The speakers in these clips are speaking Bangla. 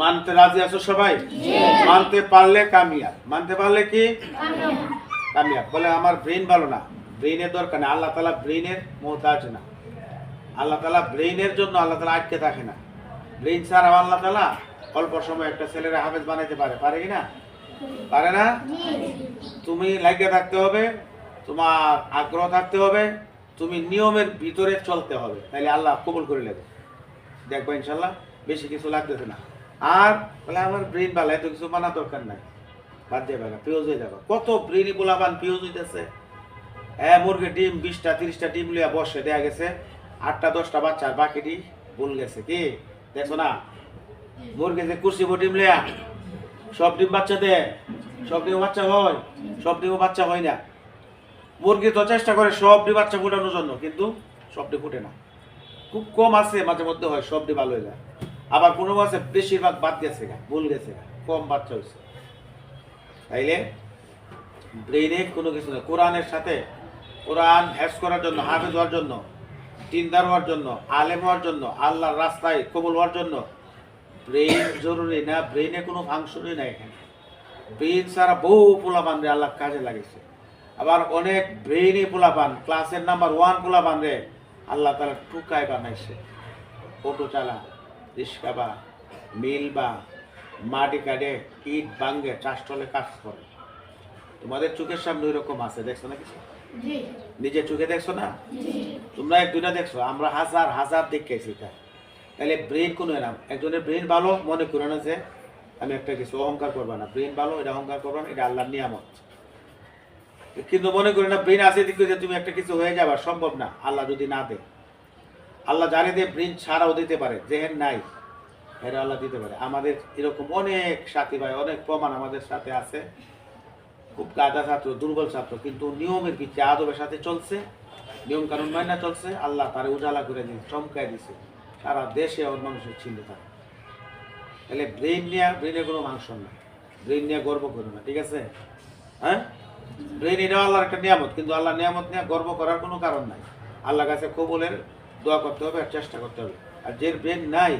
মানতে রাজি আছো সবাই? মানতে পারলে কামিয়াব। মানতে পারলে কি? কামিয়াব। বলে আমার ব্রেন ভালো না। ব্রেনের দরকার নেই। আল্লাহ তালা ব্রেনের মোহতাজ না। আল্লাহ তালা ব্রেনের জন্য আল্লাহ তালা আটকে থাকে না। ব্রেন ছাড়া আল্লাহ তালা অল্প সময় একটা ছেলেরা হাফেজ বানাইতে পারে। পারে কি না? পারে না? তুমি লাগিয়ে থাকতে হবে। তোমার আগ্রহ থাকতে হবে। তুমি নিয়মের ভিতরে চলতে হবে। তাহলে আল্লাহ কবুল করে নেবে। দেখব ইনশাল্লাহ। বেশি কিছু লাগতেছে না। আর, বলে আমার ব্রেন ভালো এত কিছু মানা দরকার নাই। বাদ দিয়ে বেলা পিওজ হয়ে যাবে। কত ব্রেনই পোলাবান পিওজ হইতেছে। হ্যাঁ মুরগি ডিম বিশটা, তিরিশটা ডিম লিয়া বসে, দেয়া গেছে। আটটা, দশটা বাচ্চা বাকিটি ভুল গেছে। কি? দেখো না? মুরগি যে কুর্সি ডিম লিয়া সব ডিম বাচ্চা দে। সব ডিম বাচ্চা হয়, সব ডিমও বাচ্চা হয় না। মুরগি তো চেষ্টা করে সব ডিম বাচ্চা ফুটানোর জন্য, কিন্তু সব ডিম ফুটে না। খুব কম আছে, মাঝে মধ্যে হয়, সব ডিম ভালো হয়ে যায়। আবার কোনো মাসে বেশিরভাগ বাদ গেছে গা, ভুল গেছে গা, কম বাচ্চা হয়েছে তাইলে ব্রেনে কোনো কিছু নেই। কোরআনের সাথে কোরআন হ্যাস করার জন্য, হাফেজ হওয়ার জন্য তিনদার হওয়ার জন্য, আলেম হওয়ার জন্য, আল্লাহর রাস্তায় কবল হওয়ার জন্য ব্রেন জরুরি না ব্রেনে কোনো ফাংশনই নাই এখানে। ব্রেন ছাড়া বহু পোলাপান রে আল্লাহ কাজে লাগিয়েছে। আবার অনেক ব্রেনই পোলাপান ক্লাসের নাম্বার ওয়ান পোলাপান রে আল্লাহ তারা টুকায় বানাইছে। অটো চালা। রিক্সা বা মিল বা মাটি কাটে ইট ভাঙ্গে চাষটলে কাজ করে। তোমাদের চোখের সামনে ওইরকম আছে দেখছ না কিছু? নিজের চোখে দেখছ না? তোমরা এক দুইটা দেখছ আমরা হাজার হাজার দেখেছি এটা। তাহলে ব্রেন কোনো এরাম একজনের ব্রেন ভালো মনে করো না যে আমি একটা কিছু অহংকার করব না। ব্রেন ভালো এটা অহংকার করব না এটা আল্লাহর নিয়ামত। কিন্তু মনে করি না ব্রেন আছে দিকে যে তুমি একটা কিছু হয়ে যাবা সম্ভব না। আল্লাহ যদি না দে আল্লাহ জানে যে ব্রেন ছাড়াও দিতে পারে, যেহেন নাই এরা আল্লাহ দিতে পারে। আমাদের এরকম অনেক সাথী ভাই, অনেক প্রমাণ আমাদের সাথে আছে। খুব গাদা ছাত্র, দুর্বল ছাত্র, কিন্তু নিয়মের পিছিয়ে আদবের সাথে চলছে, নিয়ম কানুন মাইনা চলছে। আল্লাহ তারে উজালা করে দিয়েছে, চমকায় দিছে সারা দেশে ওর মানুষের ছিল থাকে। তাহলে ব্রেন নিয়ে ব্রেনে কোনো মাংস না ব্রেন নিয়ে গর্ব করো না, ঠিক আছে? হ্যাঁ? ব্রেন এটাও আল্লাহর একটা নিয়ামত, কিন্তু আল্লাহ নিয়ামত নিয়ে গর্ব করার কোনো কারণ নাই। আল্লাহ কাছে কবুলের দোয়া করতে হবে আর চেষ্টা করতে হবে। আর যে ব্রেন নাই,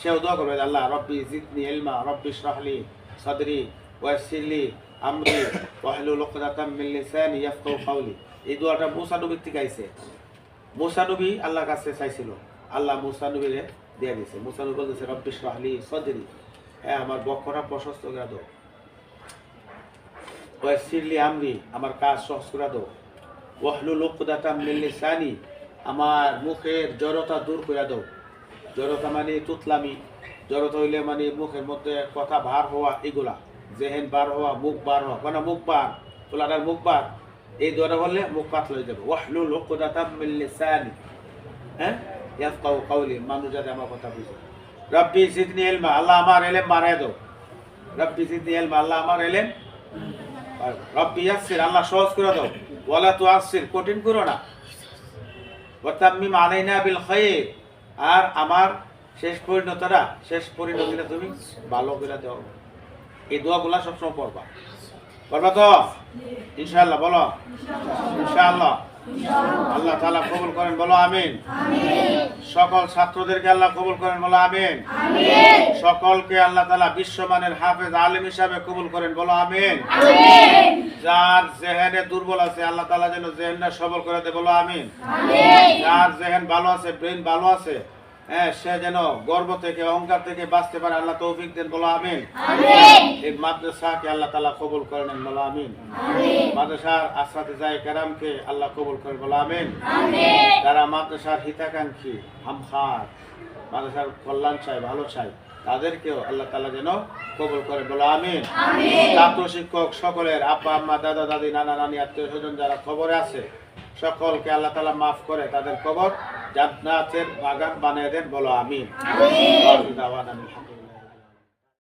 সেও দোয়া করবে আল্লাহ, রব্বি জিদনি এলমা রব্বি শাহলি সদরি ওয়াসিলি আমরি ওয়াহলু লুকদাতাম মিন লিসানি ইয়াফকাহু কাওলি। এই দোয়াটা মুসা থেকে আইছে। মুসা আল্লাহর কাছে চাইছিল। আল্লাহ মুসা দিয়ে দিছে মুসা বলতেছে, রব্বি শাহলি সদরি। হ্যাঁ আমার বক্ষরা প্রশস্ত করে দাও। ওয়াসিলি আমরি, আমার কাজ সহজ করে দাও। ওয়াহলু লুকদাতাম মিন লিসানি আমার মুখের জড়তা দূর করে দাও। জড়তা মানে তুতলামি, জড়তা হইলে মানে মুখের মধ্যে কথা বার হওয়া এগুলা। জেহেন বার হওয়া, মুখ বার হওয়া। মানে মুখ বার তোলাটার মুখ বার। এই দোয়াটা বললে মুখ পাতলা হয়ে যাবে। ওয়াহলু লুকদাতাম মিন লিসানি। হ্যাঁ? ইয়াফকাহু কাউলি মানুষ যাতে আমার কথা বুঝে। রব্বি জিদনি ইলমা, আল্লাহ আমার এলেম বাড়ায় দাও। রব্বি জিদনি ইলমা, আল্লাহ আমার এলেম রব্বি ইয়াসসির, আল্লাহ সহজ করে দাও। ওয়ালা তুআসসির, কঠিন করো না। ওয়াতাম্মিম আলাইনা বিল খায়র আর আমার শেষ পরিণতরা, শেষ পরিণতিটা তুমি ভালো করে দাও। এই দোয়াগুলা সবসময় পড়বা। পড়বা তো? ইনশাআল্লাহ, বলো। ইনশাআল্লাহ। আল্লাহ তাআলা কবুল করেন, বলো আমিন। সকল ছাত্রদেরকে আল্লাহ কবুল করেন বলো আমিন। সকলকে আল্লাহ তালা বিশ্বমানের হাফেজ আলিম হিসাবে কবুল করেন বলো আমিন। যার জেহেনে দুর্বল আছে আল্লাহ তালা যেন জেহেনটা সবল করে দেয় বলো আমিন। যার জেহেন ভালো আছে ব্রেন ভালো আছে হ্যাঁ সে যেন গর্ব থেকে অহংকার থেকে বাঁচতে পারে আল্লাহ তৌফিক দেন বলো আমিন। এই মাদ্রাসাকে আল্লাহ তাআলা কবুল করে নেন বলো আমিন। মাদ্রাসার আসাতে যায় কেরামকে আল্লাহ কবুল করে বলো আমিন। যারা মাদ্রাসার হিতাকাঙ্ক্ষী হামখার মাদ্রাসার কল্যাণ চাই ভালো চাই তাদেরকেও আল্লাহ তাআলা যেন কবুল করে বলো আমিন। ছাত্র শিক্ষক সকলের আব্বা আম্মা দাদা দাদি নানা নানি আত্মীয় স্বজন যারা খবরে আছে সকলকে আল্লাহ তালা মাফ করে তাদের কবর জান্নাতের বাগান বানিয়ে দেন বলো আমি আমিন।